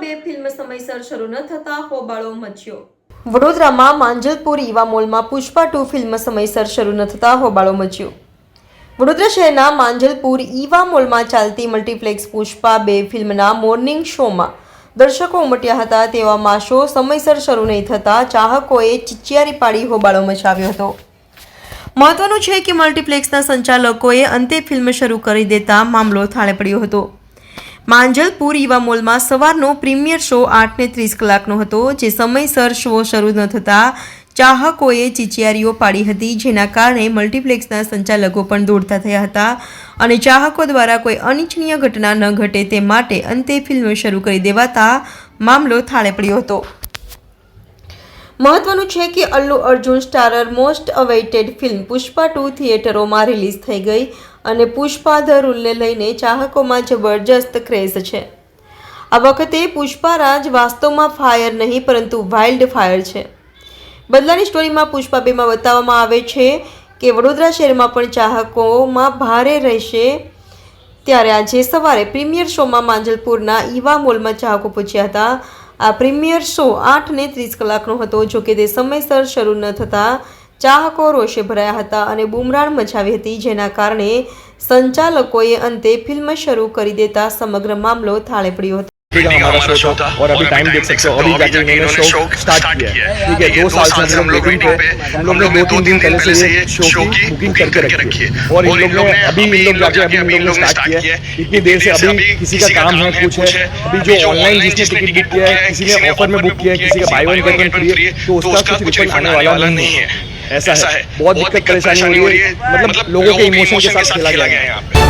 બે ફિલ્મ સમયસર શરૂ ન થતા હોબાળો મચ્યો. વડોદરામાં માંજલપુર ઈવા મોલમાં પુષ્પા ટુ ફિલ્મ સમયસર શરૂ ન થતા હોબાળો મચ્યો. વડોદરા શહેરના માંજલપુર ઈવા મોલમાં ચાલતી મલ્ટીપ્લેક્સ પુષ્પા, બે ફિલ્મના મોર્નિંગ શોમાં દર્શકો ઉમટ્યા હતા તેવામાં શો સમયસર શરૂ નહીં થતા ચાહકોએ ચિચિયારી પાડી હોબાળો મચાવ્યો હતો. મહત્વનું છે કે મલ્ટીપ્લેક્સના સંચાલકોએ અંતે ફિલ્મ શરૂ કરી દેતા મામલો થાળે પડ્યો હતો. માંજલપુર ઈવા મોલમાં સવારનો પ્રીમિયર શો આઠને ત્રીસ કલાકનો હતો, જે સમયસર શો શરૂ ન થતાં ચાહકોએ ચીચિયારીઓ પાડી હતી, જેના કારણે મલ્ટીપ્લેક્સના સંચાલકો પણ દોડતા થયા હતા અને ચાહકો દ્વારા કોઈ અનિચ્છનીય ઘટના ન ઘટે તે માટે અંતે ફિલ્મ શરૂ કરી દેવાતા મામલો થાળે પડ્યો હતો. મહત્વનું છે કે Allu Arjun starrer most awaited film Pushpa two થિયેટરોમાં release થઈ ગઈ અને પુષ્પા ધ રૂલને લઈને ચાહકોમાં જબરજસ્ત ક્રેઝ છે. આ વખતે પુષ્પા રાજ વાસ્તવમાં ફાયર નહીં, પરંતુ વાઇલ્ડ ફાયર છે. બદલાની સ્ટોરીમાં પુષ્પા બેમાં બતાવવામાં આવે છે કે વડોદરા શહેરમાં પણ ચાહકોમાં ભારે રહેશે ત્યારે આજે સવારે પ્રીમિયર શોમાં માંજલપુરના ઈવા મોલમાં ચાહકો પૂછ્યા હતા. આ પ્રીમિયર શો આઠ ને ત્રીસ કલાકનો હતો જોકે તે સમયસર શરૂ ન થતાં ચાહકો રોષે ભરાયા હતા અને બુમરાણ મચાવી હતી, જેના કારણે સંચાલકોએ અંતે ફિલ્મ શરૂ કરી દેતા સમગ્ર મામલો થાળે પડ્યો હતો. ठीक हमारा शो था और अभी टाइम देख सकते हो अभी जाके इन्होंने शो स्टार्ट किया है। ठीक है दो साल से हम लोग वेटिंग पे हम लोग ने दो तीन दिन पहले से ये शो की बुकिंग करके रखी है। और इन लोग ने अभी इन लोग जाके अभी इन लोग ने स्टार्ट किया है इतनी देर से अभी किसी का काम है। कुछ है। अभी जो ऑनलाइन जिसने टिकट बुक किया है किसी ने ऑफ़र में बुक किया है किसी का buy one get one free है तो उसका कुछ रिफंड आने वाला नहीं है। ऐसा है बहुत दिक्कत परेशानी हो रही है मतलब लोगों के इमोशन के साथ खेला गया है यहाँ पे